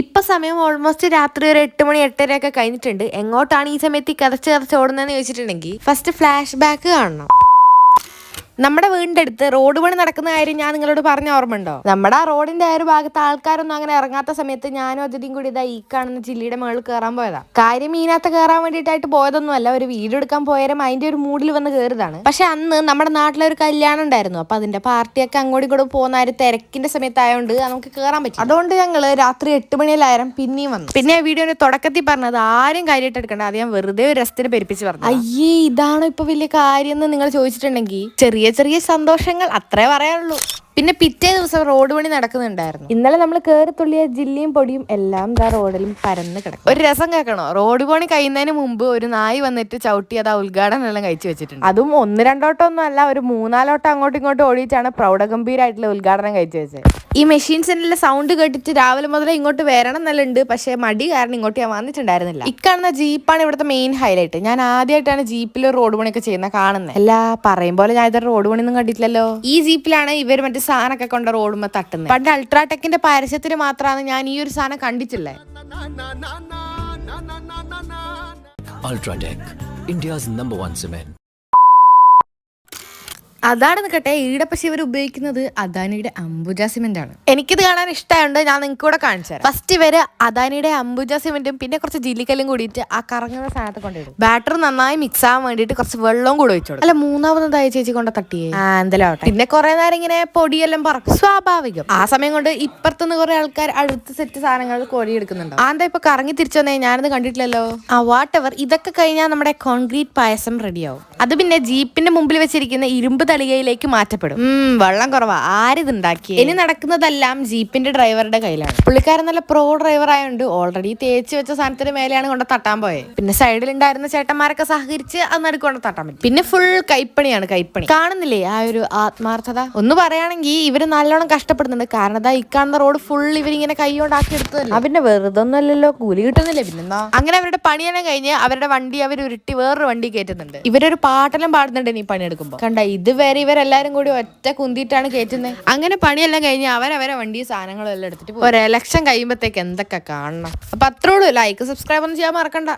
ഇപ്പൊ സമയം ഓൾമോസ്റ്റ് രാത്രി ഒരു എട്ട് മണി എട്ടര ഒക്കെ കഴിഞ്ഞിട്ടുണ്ട്. എങ്ങോട്ടാണ് ഈ സമയത്ത് ഈ കതച്ച് കതച്ച് ഓടുന്നതെന്ന് ചോദിച്ചിട്ടുണ്ടെങ്കിൽ ഫസ്റ്റ് ഫ്ലാഷ് ബാക്ക് കാണണം. നമ്മുടെ വീടിന്റെ അടുത്ത് റോഡ് പണി നടക്കുന്ന കാര്യം ഞാൻ നിങ്ങളോട് പറഞ്ഞ ഓർമ്മയുണ്ടോ? നമ്മുടെ ആ റോഡിന്റെ ആ ഒരു ഭാഗത്ത് ആൾക്കാരൊന്നും അങ്ങനെ ഇറങ്ങാത്ത സമയത്ത് ഞാനും അതിഥിയും കൂടി ഇതാ ഈ കാണുന്ന ചില്ലിയുടെ മുകളിൽ കയറാൻ പോയതാ. കാര്യം മീനകത്ത് കയറാൻ വേണ്ടിയിട്ടായിട്ട് പോയതൊന്നുമല്ല ഒരു വീഡിയോ എടുക്കാൻ പോയാലും അതിന്റെ ഒരു മൂഡിൽ വന്ന് കയറിയതാണ് പക്ഷെ അന്ന് നമ്മുടെ നാട്ടിലൊരു കല്യാണം ഉണ്ടായിരുന്നു അപ്പൊ അതിന്റെ പാർട്ടിയൊക്കെ അങ്ങോട്ടും ഇങ്ങോട്ടും പോകുന്ന ഒരു തിരക്കിന്റെ സമയത്തായതുകൊണ്ട് നമുക്ക് കയറാൻ പറ്റും. അതുകൊണ്ട് ഞങ്ങൾ രാത്രി എട്ട് മണിയിലായിരം പിന്നെയും വന്നു. പിന്നെ വീഡിയോന്റെ തുടക്കത്തിൽ പറഞ്ഞത് ആരും കാര്യമായിട്ട് എടുക്കണ്ട അത് ഞാൻ വെറുതെ ഒരു രസത്തിന് പെരുപ്പിച്ച് പറഞ്ഞു അയ്യേ ഇതാണോ ഇപ്പൊ വലിയ കാര്യം എന്ന് നിങ്ങൾ ചോദിച്ചിട്ടുണ്ടെങ്കിൽ ചെറിയ ചെറിയ ചെറിയ സന്തോഷങ്ങൾ അത്രേ പറയാനുള്ളൂ. പിന്നെ പിറ്റേ ദിവസം റോഡ് പണി നടക്കുന്നുണ്ടായിരുന്നു. ഇന്നലെ നമ്മൾ കയറി തുള്ളിയ ജില്ലയും പൊടിയും എല്ലാം ദാ റോഡിലും പരന്ന് കിടക്കും ഒരു രസം കേൾക്കണോ? റോഡ് പണി കഴിയുന്നതിന് മുമ്പ് ഒരു നായി വന്നിട്ട് ചവിട്ടി അത് ആ ഉദ്ഘാടനം എല്ലാം കഴിച്ചു വെച്ചിട്ടുണ്ട്. അതും ഒന്ന് രണ്ടോട്ടം ഒന്നും അല്ല ഒരു മൂന്നാലോട്ടം അങ്ങോട്ടും ഇങ്ങോട്ടും ഓടിയിട്ടാണ് പ്രൗഢഗംഭീരമായിട്ടുള്ള ഉദ്ഘാടനം കഴിച്ചു വെച്ചത്. ഈ മെഷീൻസിന്റെ സൗണ്ട് കേട്ടിട്ട് രാവിലെ മുതലേ ഇങ്ങോട്ട് വരണം എന്നുണ്ട് പക്ഷെ മടി കാരണം ഇങ്ങോട്ട് ഞാൻ വന്നിട്ടുണ്ടായിരുന്നില്ല. ഇക്കാണുന്ന ജീപ്പാണ് ഇവിടുത്തെ മെയിൻ ഹൈലൈറ്റ് ഞാൻ ആദ്യമായിട്ടാണ് ജീപ്പിൽ റോഡ് പണിയൊക്കെ ചെയ്യുന്ന കാണുന്നത് അല്ല പറയും പോലെ ഞാൻ ഇതൊരു റോഡ് പണിയൊന്നും കണ്ടിട്ടില്ലല്ലോ. ഈ ജീപ്പിലാണ് ഇവർ മറ്റേ സാധനമൊക്കെ കൊണ്ട് റോഡുമ്പോ തട്ടുന്നത് പണ്ട് അൾട്രാടെക്കിന്റെ പരസ്യത്തിന് മാത്രമാണ് ഞാൻ ഈ ഒരു സാധനം കണ്ടിട്ടില്ലേ UltraTech India's number one cement. അതാണ് നിൽക്കട്ടെ ഈടെ പക്ഷെ ഇവർ ഉപയോഗിക്കുന്നത് അദാനിയുടെ അംബുജ സിമെന്റ് ആണ് എനിക്കിത് കാണാൻ ഇഷ്ടമുണ്ട് ഞാൻ നിങ്ങൾക്ക് കൂടെ കാണിച്ചു ഫസ്റ്റ് ഇവർ അദാനിയുടെ അംബുജ സിമെന്റും പിന്നെ കുറച്ച് ജില്ലിക്കല്ലും കൂടിയിട്ട് ആ കറങ്ങുന്ന സാധനത്തെ കൊണ്ടിടും ബാറ്റർ നന്നായി മിക്സ് ആവാൻ വേണ്ടിയിട്ട് കുറച്ച് വെള്ളവും കൂടെ വെച്ചോളൂ അല്ല മൂന്നാമതായി ചേച്ചി കൊണ്ട് തട്ടിയേ? എന്തെല്ലാം ആവട്ടെ. പിന്നെ കുറെ നേരം ഇങ്ങനെ പൊടിയെല്ലാം പറക്കും. സ്വാഭാവികം. ആ സമയം കൊണ്ട് ഇപ്പുറത്തുനിന്ന് കുറെ ആൾക്കാർ അടുത്ത സെറ്റ് സാധനങ്ങൾ കോഴി എടുക്കുന്നുണ്ട്? ആ എന്താ ഇപ്പൊ കറങ്ങി തിരിച്ചു വന്നേ? ഞാനത് കണ്ടിട്ടില്ലല്ലോ. ആ വാട്ട് എവർ ഇതൊക്കെ കഴിഞ്ഞാൽ നമ്മുടെ കോൺക്രീറ്റ് പായസം റെഡിയാവും അത് പിന്നെ ജീപ്പിന്റെ മുമ്പിൽ വെച്ചിരിക്കുന്ന ഇരുമ്പ് തളികയിലേക്ക് മാറ്റപ്പെടും. വെള്ളം കുറവാ. ആരിതുണ്ടാക്കി ഇനി നടക്കുന്നതെല്ലാം ജീപ്പിന്റെ ഡ്രൈവറുടെ കയ്യിലാണ്. പുള്ളിക്കാരൻ നല്ല പ്രോ ഡ്രൈവർ ആയതുകൊണ്ട് ഓൾറെഡി തേച്ച് വെച്ച സാധനത്തിന് മേലെയാണ് കൊണ്ട് തട്ടാൻ പോയത് പിന്നെ സൈഡിൽ ഉണ്ടായിരുന്ന ചേട്ടന്മാരൊക്കെ സഹകരിച്ച് അത് നടുക്കൊണ്ട് തട്ടാൻ പറ്റും. പിന്നെ ഫുൾ കൈപ്പണിയാണ് കൈപ്പണി. കാണുന്നില്ലേ ആ ഒരു ആത്മാർത്ഥത? ഒന്ന് പറയുകയാണെങ്കിൽ ഇവർ നല്ലോണം കഷ്ടപ്പെടുന്നുണ്ട്. കാരണം അതാ ഈ കാണുന്ന റോഡ് ഫുൾ ഇവരിങ്ങനെ കൈ കൊണ്ടാക്കി എടുത്തതല്ലേ? പിന്നെ വെറുതെ ഒന്നുമല്ലല്ലോ കൂലി കിട്ടുന്നില്ലേ പിന്നെന്താ? അങ്ങനെ അവരുടെ പണിയെല്ലാം കഴിഞ്ഞ് അവരുടെ വണ്ടി അവർ ഉരുട്ടി വേറൊരു വണ്ടി കയറ്റുന്നുണ്ട്. ഇവരൊരു പാട്ടെല്ലാം പാടുന്നുണ്ട് നീ പണിയെടുക്കുമ്പോൾ കണ്ട ഇതുവരെ ഇവരെല്ലാരും കൂടി ഒറ്റ കുന്തിയിട്ടാണ് കയറ്റുന്നത് അങ്ങനെ പണിയെല്ലാം കഴിഞ്ഞ് അവരവരെ വണ്ടി സാധനങ്ങളെല്ലാം എടുത്തിട്ട്. ഒരു ലക്ഷം കഴിയുമ്പോഴത്തേക്ക് എന്തൊക്കെ കാണണം. അപ്പൊ അത്രോളൂ ലൈക്ക് സബ്സ്ക്രൈബ് ഒന്നും ചെയ്യാൻ മറക്കണ്ട.